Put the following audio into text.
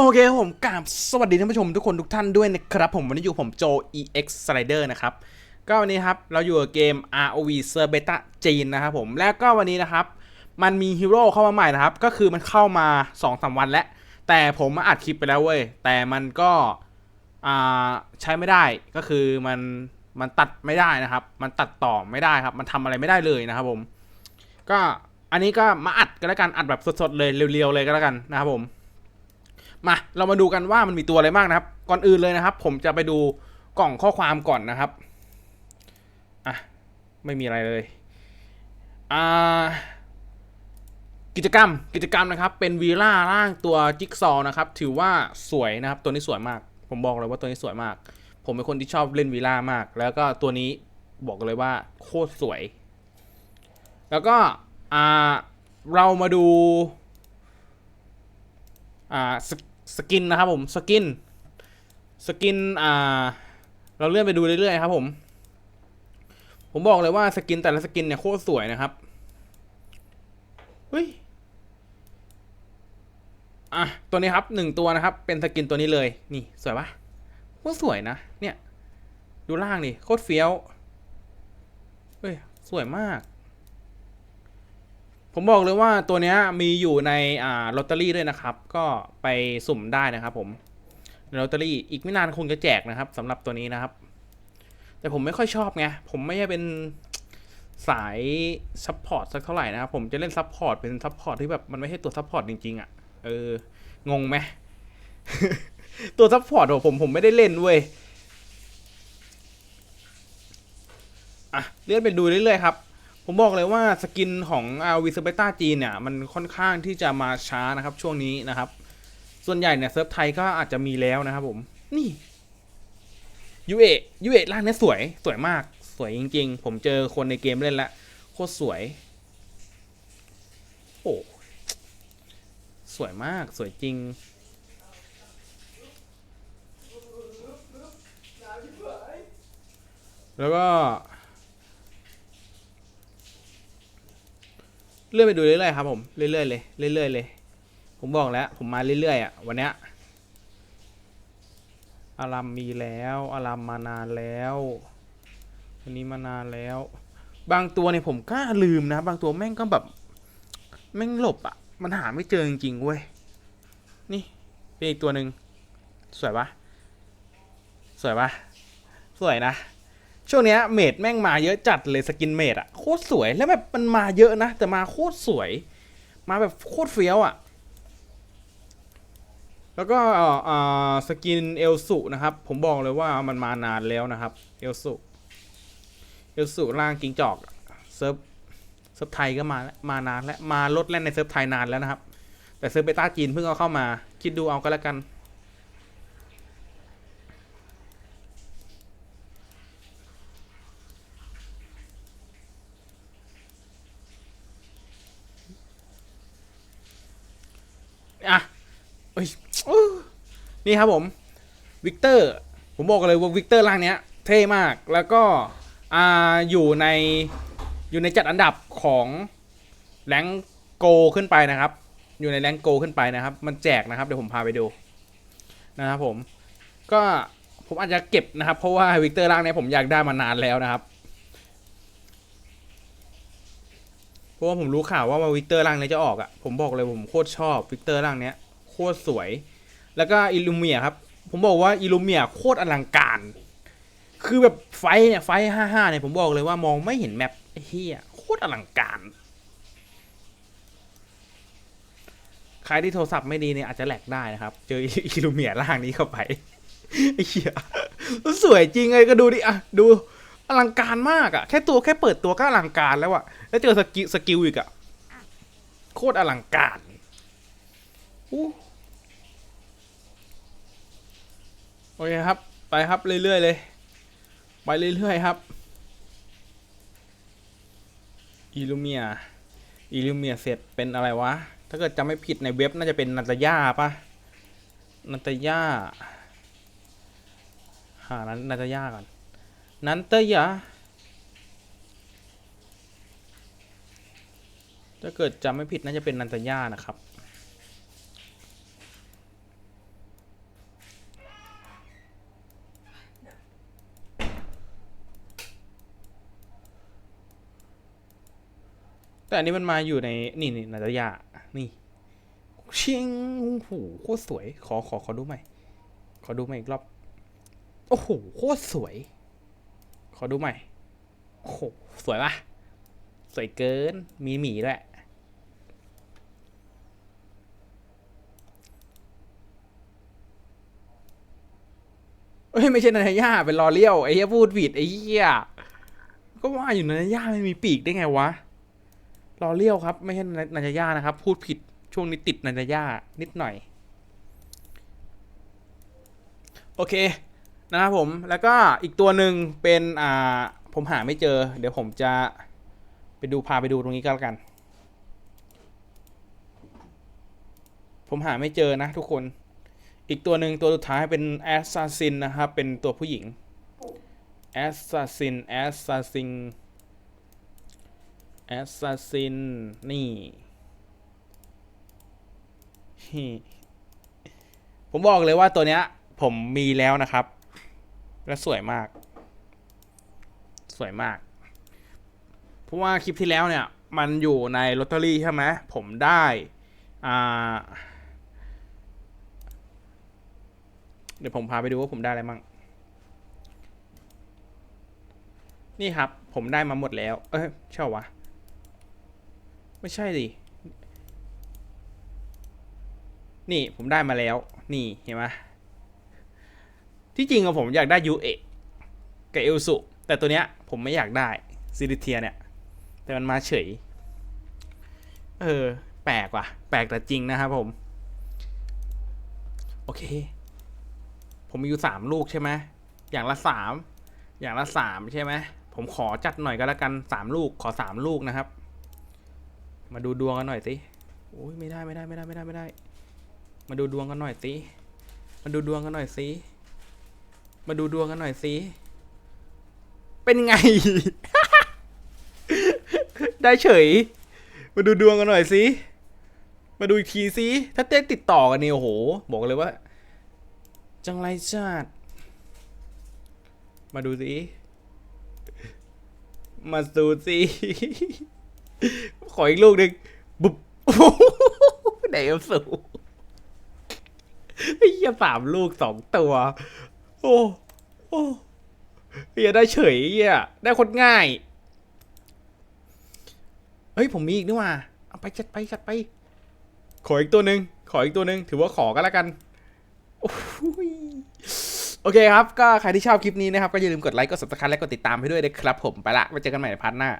โอเคครับผมกราบสวัสดีท่านผู้ชมทุกคนทุกท่านด้วยนะครับผมวันนี้อยู่ผมโจ EX Slider นะครับ ก็วันนี้ครับเราอยู่กับเกม ROV s e r Beta จีนนะครับผมและก็วันนี้นะครับ มันมีฮีโร่เข้ามาใหม่นะครับ ก็คือมันเข้ามา2-3วันแล้ว แต่ผมมาอัดคลิปไปแล้วเว้ย แต่มันก็อ่าใช้ไม่ได้ก็คือมันมันตัดไม่ได้นะครับ มันตัดต่อไม่ได้ครับ มันทำอะไรไม่ได้เลยนะครับผม ก็อันนี้ก็มาอัดกันแล้วกันอัดแบบสดๆเลยเรียวๆเลยก็แล้วกันนะครับผม มาเรามาดูกันว่ามันมีตัวอะไรบ้างนะครับ ก่อนอื่นเลยนะครับ ผมจะไปดูกล่องข้อความก่อนนะครับอะไม่มีอะไรเลยอ่ากิจกรรมกิจกรรมนะครับ เป็นวีล่าร่างตัวจิ๊กซอนะครับ ถือว่าสวยนะครับ ตัวนี้สวยมาก ผมบอกเลยว่าตัวนี้สวยมาก ผมเป็นคนที่ชอบเล่นวีล่ามาก แล้วก็ตัวนี้บอกเลยว่าโคตรสวย แล้วก็อ่าเรามาดูอ่า สกินนะครับผมสกินสกินอ่า เราเลื่อนไปดูเรื่อยๆครับผม ผมบอกเลยว่าสกินแต่ละสกินเนี่ยโคตรสวยนะครับเฮ้ยอะตัวนี้ครับหนึ่งตัวนะครับ เป็นสกินตัวนี้เลย นี่สวยปะโคตรสวยนะเนี่ย ดูล่างนี่โคตรเฟี้ยวเฮ้ยสวยมาก ผมบอกเลยว่าตัวนี้มีอยู่ในอ่าลอตเตอรี่ด้วยนะครับ ก็ไปสุ่มได้นะครับ ผมในลอตเตอรี่อีกไม่นานคงจะแจกนะครับสำหรับตัวนี้นะครับ แต่ผมไม่ค่อยชอบไงผมไม่ใช่เป็นสายซัพพอร์ตสักเท่าไหร่นะครับผมจะเล่นซัพพอร์ตเป็นซัพพอร์ตที่แบบมันไม่ใช่ตัวซัพพอร์ตจริงๆอะ่ะเอองงไหมตัวซัพพอร์ตของผมผมไม่ได้เล่นเว้ยอะเลื่อนไปดูเรื่อยๆครับ ผมบอกเลยว่าสกินของอาวิสเบต้าจีนเนี่ยมันค่อนข้างที่จะมาช้านะครับช่วงนี้นะครับ ส่วนใหญ่เนี่ยเซิร์ฟไทยก็อาจจะมีแล้วนะครับผม นี่ยูเอยูเอร่างนี้สวยสวยมากสวยจริง ๆ ผมเจอคนในเกมเล่นล้วโคตรสวย โอ้สวยมากสวยจริงแล้วก็ เลื่อนไปดูเรื่อยๆครับผมเรื่อยๆเลยเรื่อยๆเลย ผมบอกแล้ว ผมมาเรื่อยๆอะวันเนี้ยอารัมมีแล้วอารัมมานานแล้ววันนี้มานานแล้ว บางตัวเนี่ยผมกล้าลืมนะ บางตัวแม่งก็แบบแม่งหลบอะ มันหาไม่เจอจริงๆเว้ยนี่เป็นอีกตัวหนึ่งสวยปะสวยปะสวยนะ ช่วงเนี้ยเมดแม่งมาเยอะจัดเลยสกินเมดอะโคตรสวยแล้วแบบมันมาเยอะนะ แต่มาโคตรสวย มาแบบโคตรเฟี้ยวอะแล้วก็สกินเอลสุนะครับ ผมบอกเลยว่ามันมานานแล้วนะครับเอลสุเอลสุร่างกิงจอกเซิร์ฟเซิร์ฟไทยก็มาแล้วมานานแล้วมาลดแล่นในเซิร์ฟไทยนานแล้วนะครับ แต่เซิร์ฟเบต้าจีนเพิ่งเอาเข้ามา คิดดูเอาก็แล้วกัน อ้ยอู้นี่ครับผมวิกเตอร์ผมบอกเลยว่าวิกเตอร์ร่างเนี้ยเท่มากแล้วก็อ่าอยู่ในอยู่ในจัดอันดับของแรงโกขึ้นไปนะครับ อยู่ในแรงโกขึ้นไปนะครับ มันแจกนะครับเดี๋ยวผมพาไปดูนะครับผมก็ผมอาจจะเก็บนะครับ เพราะว่าวิกเตอร์ร่างเนี้ยผมอยากได้มานานแล้วนะครับเพราะว่าผมรู้ข่าวว่ามาวิกเตอร์ร่างเนี้ยจะออกอะ่ะผมบอกเลยผมโคตรชอบวิกเตอร์ร่างเนี้ย ตรสวย แล้วก็อิลูเมียครับ ผมบอกว่าอิลูเมียโคตรอลังการ คือแบบไฟเนี่ยไฟห้าห้าเนี่ยผมบอกเลยว่ามองไม่เห็นแมปเฮียโคตรอลังการ ใครที่โทรศัพท์ไม่ดีเนี่ยอาจจะแหลกได้นะครับ เจออิลูเมียร่างนี้เข้าไปไอ้เหี้ยสวยจริงเลยก็ดูดิอะดูอลังการมากอะแค่ตัวแค่เปิดตัวก็อลังการแล้วอะแล้วเจอสกิลสกิลอีกอะโคตรอลังการอู้ โอเคครับ ไปครับเรื่อยๆเลย ไปเรื่อยๆครับอิลูเมียอิลูเมียเสร็จเป็นอะไรวะ ถ้าเกิดจำไม่ผิดในเว็บน่าจะเป็นนันตยาปะนันตยาหานั้นนันตยาก่อน นันเตยะถ้าเกิดจำไม่ผิดน่าจะเป็นนันตยานะครับ แต่อันนี้มันมาอยู่ในนี่นี่นาตยานี่ชิงโอ้โคตรสวย ขอขอขอดูใหม่ ขอดูใหม่อีกรอบ โอ้โหโคตรสวย ขอดูใหม่ โอ้โหสวยปะสวยเกิน มีหมีด้วยเอ้ยไม่ใช่นาย่าเป็นลอเลี้ยวไอ้เหี้ยพูดผิดไอ้เหี้ยก็ว่าอยู่นาตาย่าไม่มีปีกได้ไงวะ ลอเลี้ยวครับ ไม่ใช่นาตาย่านะครับ พูดผิดช่วงนี้ติดนาตาย่านิดหน่อย โอเค นะครับผมแล้วก็อีกตัวหนึ่งเป็นอ่าผมหาไม่เจอ เดี๋ยวผมจะไปดูพาไปดูตรงนี้ก็แล้วกัน ผมหาไม่เจอนะทุกคน อีกตัวหนึ่งตัวสุดท้ายเป็นแอสซัสซินนะครับ เป็นตัวผู้หญิงแอสซัสซินแอสซัสซิน แอสซัสซิน นี่ ผมบอกเลยว่าตัวเนี้ย ผมมีแล้วนะครับ และสวยมาก สวยมาก เพราะว่าคลิปที่แล้วเนี่ย มันอยู่ในลอตเตอรี่ใช่ไหม ผมได้ อ่า เดี๋ยวผมพาไปดูว่าผมได้อะไรมั่งนี่ครับ ผมได้มาหมดแล้ว เอ้ยใช่เหรอวะ ไม่ใช่ดิ นี่ผมได้มาแล้ว นี่เห็นไหมที่จริงอะผมอยากได้ยูเอะกับเอลสุ แต่ตัวเนี้ยผมไม่อยากได้ซิลิเทียเนี่ย แต่มันมาเฉย เออ แปลกว่ะ แปลกแต่จริงนะครับผม โอเค ผมมีอยู่สามลูกใช่ไหม อย่างละสาม อย่างละสามใช่ไหม ผมขอจัดหน่อยก็แล้วกันสามลูก ขอสามลูกนะครับ มาดูดวงกันหน่อยสิโอ้ยไม่ได้ไม่ได้ไม่ได้ไม่ได้ไม่ได้ มาดูดวงกันหน่อยสิ มาดูดวงกันหน่อยสิ มาดูดวงกันหน่อยสิ เป็นไง ได้เฉย มาดูดวงกันหน่อยสิ มาดูอีกทีสิ ถ้าเต้นติดต่อกันนี่โอ้โห บอกเลยว่า จังไรชาติ มาดูสิ มาดูสิ ขออีกลูกหนึ่งบุบไหนเอาสูไอ้เหี้ยสามลูกสองตัว โอ้โอ้เฮียได้เฉยเฮียได้คนง่าย เฮ้ย ผมมีอีกนี่ว่าเอาไปจัดไปจัดไป ขออีกตัวหนึ่งขออีกตัวหนึ่งถือว่าขอก็แล้วกันโอ้ยโอเคครับ ก็ใครที่ชอบคลิปนี้นะครับ ก็อย่าลืมกดไลค์ กด subscribe และกดติดตามให้ด้วยนะครับผม ไปละไว้เจอกันใหม่ในพาร์ทหน้า